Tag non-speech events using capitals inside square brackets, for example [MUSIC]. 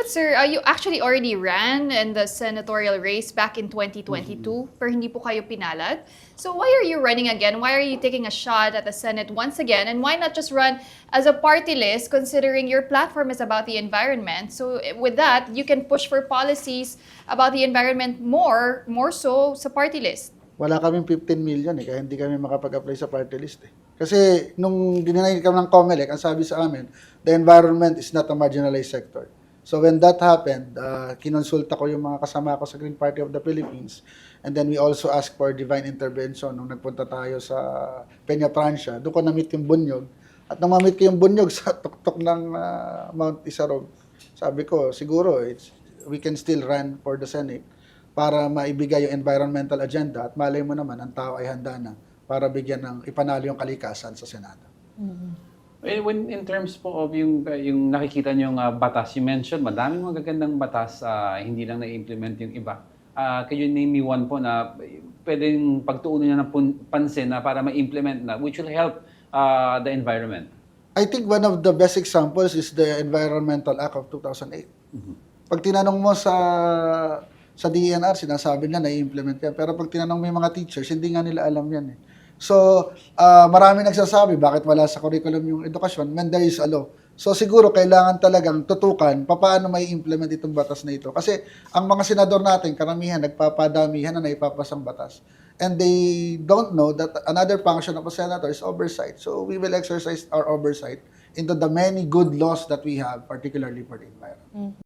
But sir, uh, you actually already ran in the senatorial race back in 2022, pero hindi po kayo pinalad. So why are you running again? Why are you taking a shot at the Senate once again? And why not just run as a party list considering your platform is about the environment? So eh, with that, you can push for policies about the environment more, more so sa party list. Wala kaming 15 million eh, kaya hindi kami makapag-apply sa party list eh. Kasi nung dinanay kami ng COMELEC, ang sabi sa amin, the environment is not a marginalized sector. So when that happened, uh, kinonsulta ko yung mga kasama ko sa Green Party of the Philippines. And then we also asked for divine intervention nung nagpunta tayo sa Peña Francia. Doon ko na-meet yung bunyog. At nung ma-meet ko yung bunyog [LAUGHS] sa tuktok ng uh, Mount Isarog, sabi ko, siguro it's, we can still run for the Senate para maibigay yung environmental agenda at malay mo naman ang tao ay handa na para bigyan ng ipanalo yung kalikasan sa Senado. Well, when in terms po of yung yung nakikita niyo yung batas, you mentioned madaming magagandang batas, ah, hindi lang na-implement yung iba. Ah, can you name me one po na pwedeng pagtuunan niya ng pansin na para ma-implement na which will help ah, the environment? I think one of the best examples is the Environmental Act of 2008. Pag tinanong mo sa sa DENR, sinasabi nila na-implement yan. Pero pag tinanong mo yung mga teachers, hindi nga nila alam yan eh. So, ah, marami nagsasabi bakit wala sa curriculum yung edukasyon when there is a law. So siguro kailangan talagang tutukan paano may implement itong batas na ito. Kasi ang mga senador natin, karamihan, nagpapadamihan na naipapasang batas. And they don't know that another function of a senator is oversight. So we will exercise our oversight into the many good laws that we have, particularly for the environment.